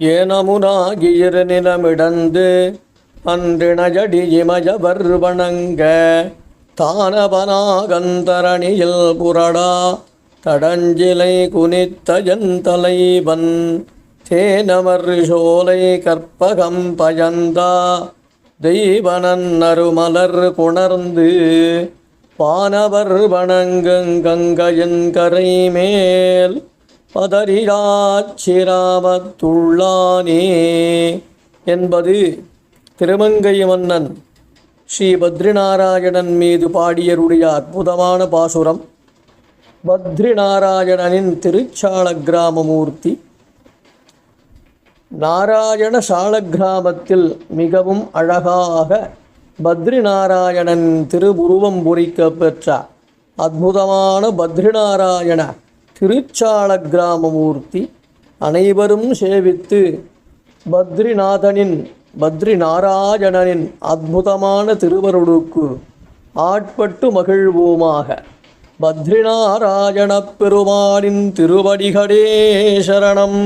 ஏனமுனாகியிரு நிலமிடந்து அன்றிணஜடி வணங்க தானபனாகந்தரணியில் புரடா தடஞ்சிலை குனித்த ஜந்தலைவன் தேனமர் சோலை கற்பகம் பயந்தா தெய்வனன் அருமலர் குணர்ந்து பானவர் வணங்கங்கங்கையின் கரை மேல் பதறிராச்சிராமத்துள்ளானே என்பது திருமங்கை மன்னன் ஸ்ரீ பத்ரிநாராயணன் மீது பாடியருடைய அற்புதமான பாசுரம். பத்ரிநாராயணனின் திருச்சாள கிராமமூர்த்தி நாராயண சாலக்கிராமத்தில் மிகவும் அழகாக பத்ரிநாராயணன் திருவுருவம் பொறிக்க பெற்ற அற்புதமான பத்ரிநாராயண திருச்சாள கிராமமூர்த்தி அனைவரும் சேவித்து பத்ரிநாதனின் பத்ரிநாராயணனின் அற்புதமான திருவருளுக்கு ஆட்பட்டு மகிழ்வோமாக. பத்ரிநாராயணப் பெருமானின் திருவடிகளே சரணம்.